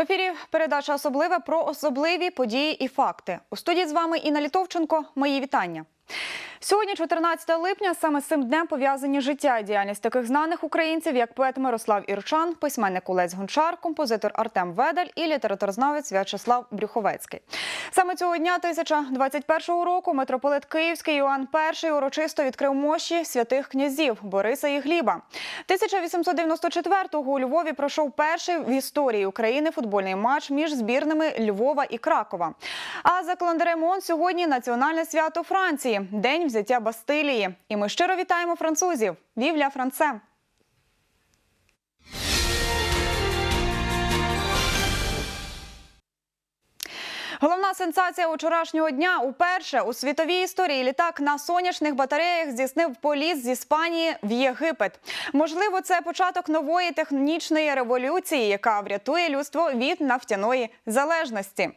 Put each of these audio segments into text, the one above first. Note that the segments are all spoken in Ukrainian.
ефірі передача особливе про особливі події і факти. У студії з вами Інна Літовченко. Мої вітання. Сьогодні, 14 липня, саме з цим днем пов'язані життя і діяльність таких знаних українців, як поет Мирослав Ірчан, письменник Олесь Гончар, композитор Артем Ведаль і літературознавець В'ячеслав Брюховецький. Саме цього дня 1021 року митрополит Київський Іоанн І урочисто відкрив мощі святих князів Бориса і Гліба. 1894-го у Львові пройшов перший в історії України футбольний матч між збірними Львова і Кракова. А за календарем ООН сьогодні національне свято Франції день взяття Бастилії. І ми щиро вітаємо французів. Вівля Франце! Головна сенсація учорашнього дня уперше у світовій історії літак на сонячних батареях здійснив політ з Іспанії в Єгипет. Можливо, це початок нової технічної революції, яка врятує людство від нафтяної залежності.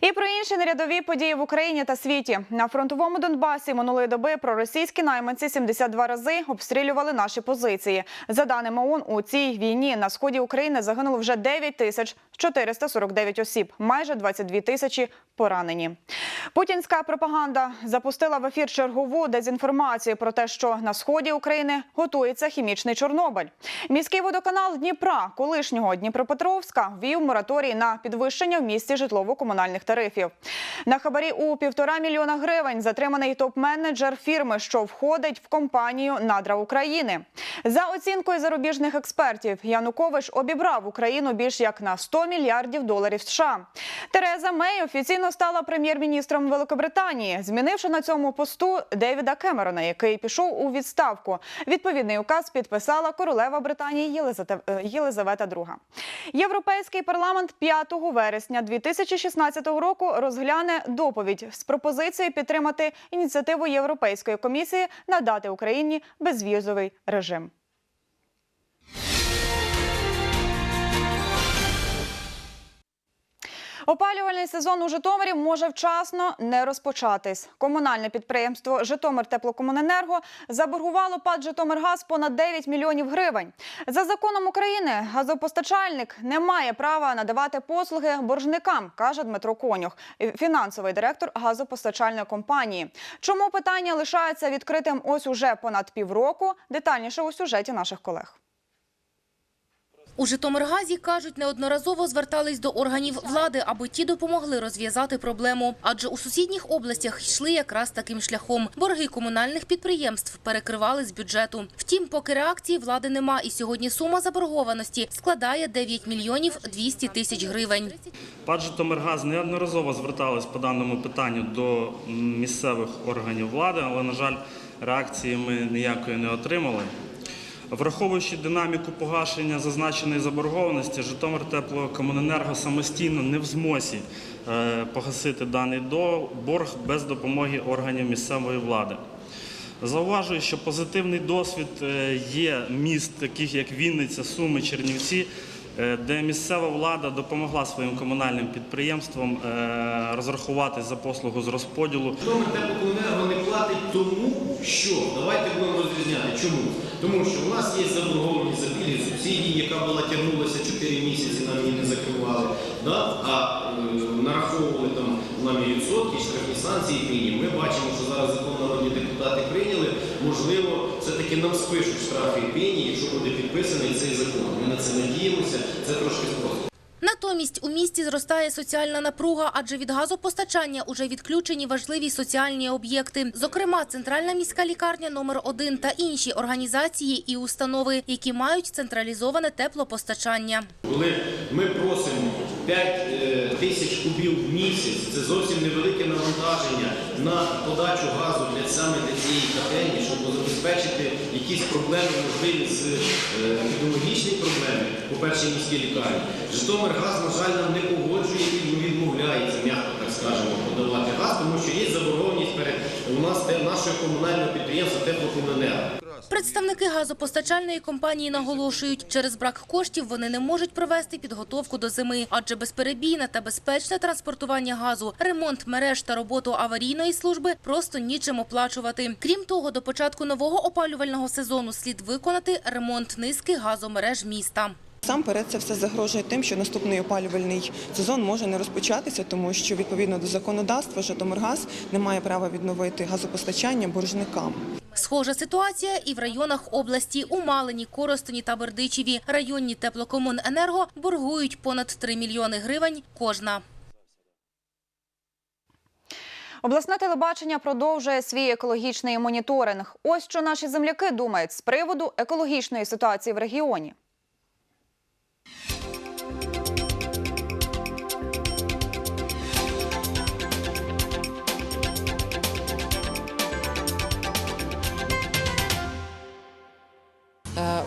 І про інші нерядові події в Україні та світі на фронтовому Донбасі минулої доби проросійські найманці 72 рази обстрілювали наші позиції. За даними ООН, у цій війні на сході України загинуло вже 9 тисяч 449 осіб, майже 22 тисячі поранені. Путінська пропаганда запустила в ефір чергову дезінформацію про те, що на сході України готується хімічний Чорнобиль. Міський водоканал Дніпра, колишнього Дніпропетровська, ввів мораторій на підвищення в місті житлово-комунальних тарифів. На хабарі у півтора мільйона гривень затриманий топ-менеджер фірми, що входить в компанію Надра України. За оцінкою зарубіжних експертів, Янукович обібрав Україну більш як на 100 мільярдів доларів США. Тереза Мей офіційно стала прем'єр-міністром Великобританії, змінивши на цьому посту Девіда Кемерона, який пішов у відставку. Відповідний указ підписала королева Британії Єлизавета- е, II. Європейський парламент 5 вересня 2016 року розгляне доповідь з пропозицією підтримати ініціативу Європейської комісії надати Україні безвізовий режим. Опалювальний сезон у Житомирі може вчасно не розпочатись. Комунальне підприємство Житомир Теплокомуненерго заборгувало ПАД Житомиргаз понад 9 мільйонів гривень. За законом України газопостачальник не має права надавати послуги боржникам, каже Дмитро Конюх, фінансовий директор газопостачальної компанії. Чому питання лишається відкритим ось уже понад півроку? Детальніше у сюжеті наших колег. У Житомиргазі, кажуть, неодноразово звертались до органів влади, аби ті допомогли розв'язати проблему. Адже у сусідніх областях йшли якраз таким шляхом. Борги комунальних підприємств перекривали з бюджету. Втім, поки реакції влади нема, і сьогодні сума заборгованості складає 9 мільйонів 200 тисяч гривень. ПАД «Житомиргаз» неодноразово звертались по даному питанню до місцевих органів влади, але, на жаль, реакції ми ніякої не отримали. Враховуючи динаміку погашення зазначеної заборгованості, Житомир теплокомуненерго самостійно не в змозі е, погасити даний борг без допомоги органів місцевої влади. Зауважую, що позитивний досвід е, є міст, таких як Вінниця, Суми, Чернівці, де місцева влада допомогла своїм комунальним підприємствам е, розрахуватись за послугу з розподілу. Житомир теплокомуненерго не платить тому, що давайте будемо розрізняти. Чому? Тому що у нас є заборгованість за пільги субсидії, яка була тягнулася 4 місяці, нам її не закривали. Да? А е, нараховували там нам і відсотки, штрафні санкції пені. Ми бачимо, що зараз закон народні депутати прийняли. Можливо, все-таки нам спишуть штрафи і пені, якщо буде підписаний цей закон. Ми на це надіємося. Це трошки спростить. Натомість у місті зростає соціальна напруга, адже від газопостачання уже відключені важливі соціальні об'єкти, зокрема центральна міська лікарня номер 1 та інші організації і установи, які мають централізоване теплопостачання. Коли ми просимо 5 е, тисяч кубів в місяць, це зовсім невелике навантаження на подачу газу для саме для цієї котельні, щоб забезпечити якісь проблеми, можливі з е, проблеми по першій міській лікарні. Житомиргаз, на жаль, нам не погоджує і відмовляється, м'яко так скажемо, подавати газ, тому що є заборгованість перед у нас нашого комунального підприємства теплокомуненерго. Представники газопостачальної компанії наголошують, через брак коштів вони не можуть провести підготовку до зими, адже безперебійне та безпечне транспортування газу, ремонт мереж та роботу аварійної служби просто нічим оплачувати. Крім того, до початку нового опалювального сезону слід виконати ремонт низки газомереж міста. Сам перед це все загрожує тим, що наступний опалювальний сезон може не розпочатися, тому що відповідно до законодавства Житомиргаз не має права відновити газопостачання боржникам. Схожа ситуація і в районах області. У Малині, Коростені та Бердичеві. Районні теплокомуненерго боргують понад 3 мільйони гривень кожна. Обласне телебачення продовжує свій екологічний моніторинг. Ось що наші земляки думають з приводу екологічної ситуації в регіоні.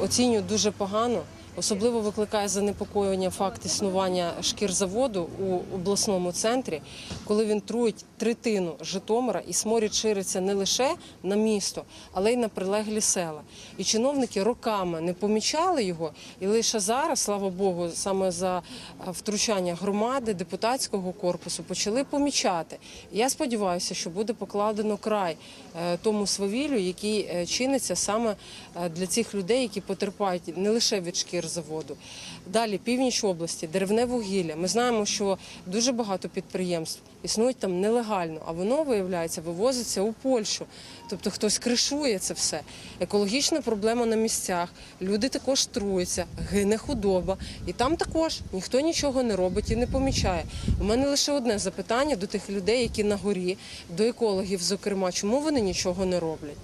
Е, Оцінюю дуже погано. Особливо викликає занепокоєння факт існування шкірзаводу у обласному центрі, коли він труїть третину Житомира і сморід шириться не лише на місто, але й на прилеглі села. І чиновники роками не помічали його, і лише зараз, слава Богу, саме за е, втручання громади, депутатського корпусу почали помічати. Я сподіваюся, що буде покладено край е, тому свавіллю, який е, чиниться саме для цих людей, які потерпають не лише від шкір заводу. Далі північ області, деревне вугілля. Ми знаємо, що дуже багато підприємств існують там нелегально, а воно виявляється, вивозиться у Польщу. Тобто хтось кришує це все. Екологічна проблема на місцях. Люди також труються, гине худоба, і там також ніхто нічого не робить і не помічає. У мене лише одне запитання до тих людей, які на горі, до екологів, зокрема, чому вони нічого не роблять.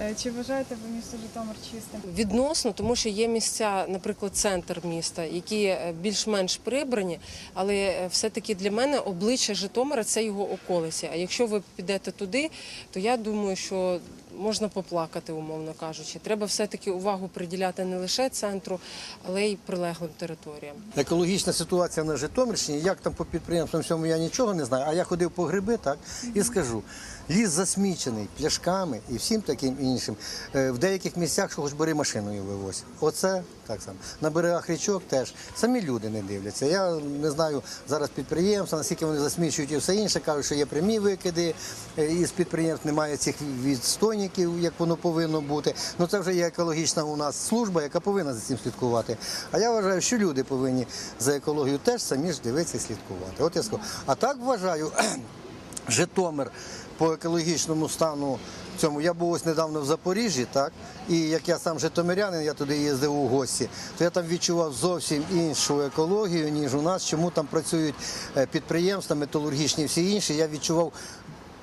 Е, Чи вважаєте ви місто Житомир чистим? Відносно, тому що є місця, наприклад, центр міста, які е, більш-менш прибрані, але е, все-таки для мене обличчя Житомира це його околиці. А якщо ви підете туди, то я думаю, що можна поплакати, умовно кажучи. Треба все-таки увагу приділяти не лише центру, але й прилеглим територіям. Екологічна ситуація на Житомирщині, як там по підприємствам всьому я нічого не знаю, а я ходив по гриби, так, і скажу. Ліс засмічений пляшками і всім таким іншим. Е, В деяких місцях, що хоч бери машиною вивозь. Оце так само. На берегах річок теж самі люди не дивляться. Я не знаю зараз підприємства, наскільки вони засмічують і все інше. Кажуть, що є прямі викиди е, із підприємств, немає цих відстойників, як воно повинно бути. Ну це вже є екологічна у нас служба, яка повинна за цим слідкувати. А я вважаю, що люди повинні за екологію теж самі ж дивитися і слідкувати. От я скажу. А так вважаю, Житомир по екологічному стану цьому. Я був ось недавно в Запоріжжі, так і як я сам житомирянин, я туди їздив у гості, то я там відчував зовсім іншу екологію, ніж у нас. Чому там працюють е, підприємства, металургічні, і всі інші. Я відчував.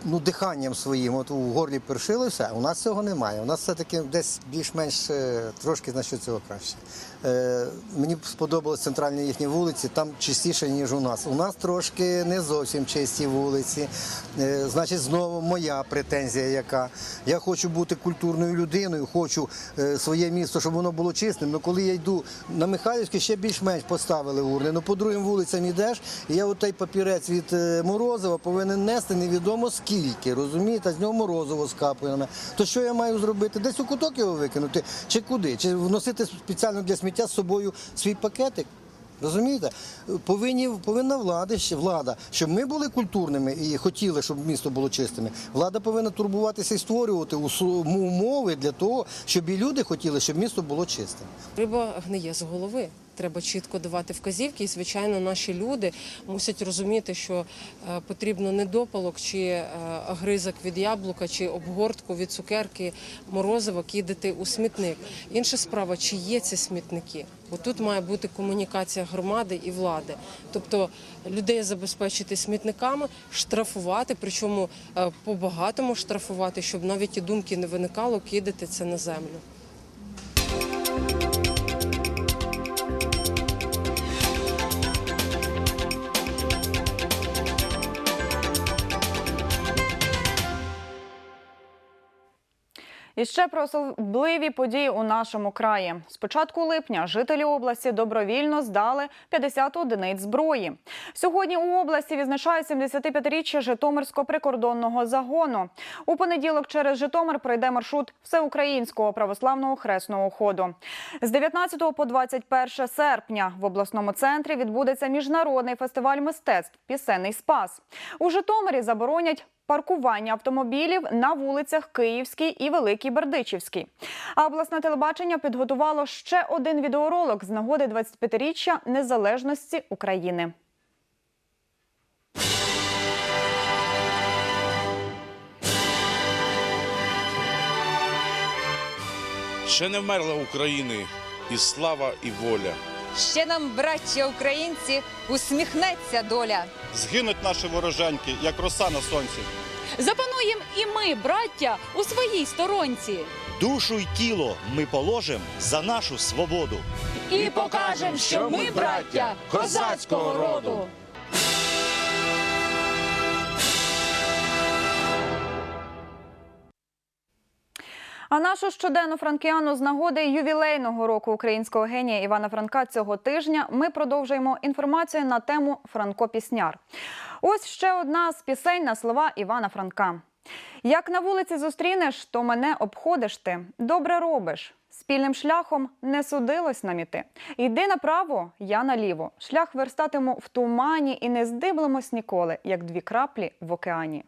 Ну, диханням своїм, от у горлі першили все. У нас цього немає. У нас все-таки десь більш-менш е, трошки значить цього краще. Е, мені сподобалось центральні їхні вулиці, там чистіше, ніж у нас. У нас трошки не зовсім чисті вулиці. Е, значить, знову моя претензія, яка я хочу бути культурною людиною, хочу е, своє місто, щоб воно було чистим. Ну коли я йду на Михайлівське, ще більш-менш поставили урни. Ну по другим вулицям йдеш, і я отей папірець від е, Морозова повинен нести невідомо скільки, розумієте, з нього морозиво скапує. То що я маю зробити? Десь у куток його викинути, чи куди? Чи вносити спеціально для сміття з собою свій пакетик? Розумієте? Повинні, повинна влада, влада, щоб ми були культурними і хотіли, щоб місто було чистими. Влада повинна турбуватися і створювати умови для того, щоб і люди хотіли, щоб місто було чистим. Риба гниє з голови. Треба чітко давати вказівки, і звичайно, наші люди мусять розуміти, що е, потрібно недопалок чи е, гризок від яблука, чи обгортку від цукерки морозива кидати у смітник. Інша справа, чи є ці смітники. Бо тут має бути комунікація громади і влади, тобто людей забезпечити смітниками, штрафувати, причому е, по-багатому штрафувати, щоб навіть і думки не виникало кидати це на землю. Ще про особливі події у нашому краї. З початку липня жителі області добровільно здали 50 одиниць зброї. Сьогодні у області відзначають 75-річчя Житомирського прикордонного загону. У понеділок через Житомир пройде маршрут всеукраїнського православного хресного ходу. З 19 по 21 серпня в обласному центрі відбудеться міжнародний фестиваль мистецтв Пісенний спас. У Житомирі заборонять паркування автомобілів на вулицях Київській і Великій Бердичівській. А обласне телебачення підготувало ще один відеоролик з нагоди 25-річчя незалежності України. Ще не вмерла України і слава, і воля. Ще нам, браття українці, усміхнеться доля. Згинуть наші вороженьки, як роса на сонці. Запануєм і ми, браття, у своїй сторонці. Душу й тіло ми положим за нашу свободу. І покажем, що ми, браття, козацького роду. А нашу щоденну франкіану з нагоди ювілейного року українського генія Івана Франка цього тижня ми продовжуємо інформацію на тему Франко Пісняр. Ось ще одна з пісень на слова Івана Франка. Як на вулиці зустрінеш, то мене обходиш ти. Добре робиш. Спільним шляхом не судилось нам іти. Йди направо, я наліво. Шлях верстатиму в тумані і не здиблемось ніколи, як дві краплі в океані.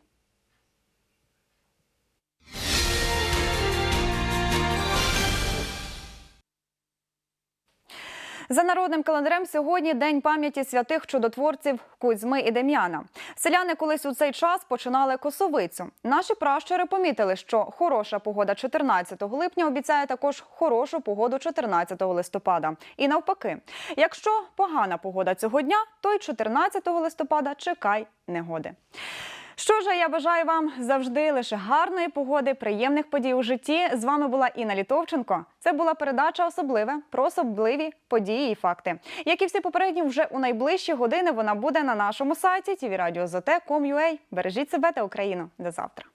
За народним календарем сьогодні день пам'яті святих чудотворців Кузьми і Дем'яна. Селяни колись у цей час починали косовицю. Наші пращури помітили, що хороша погода 14 липня обіцяє також хорошу погоду 14 листопада. І навпаки, якщо погана погода цього дня, то й 14 листопада чекай негоди. Що ж, я бажаю вам завжди лише гарної погоди, приємних подій у житті. З вами була Інна Літовченко. Це була передача особливе про особливі події і факти. Як і всі попередні, вже у найближчі години вона буде на нашому сайті tvradio.zt.com.ua. Бережіть себе та Україну. До завтра.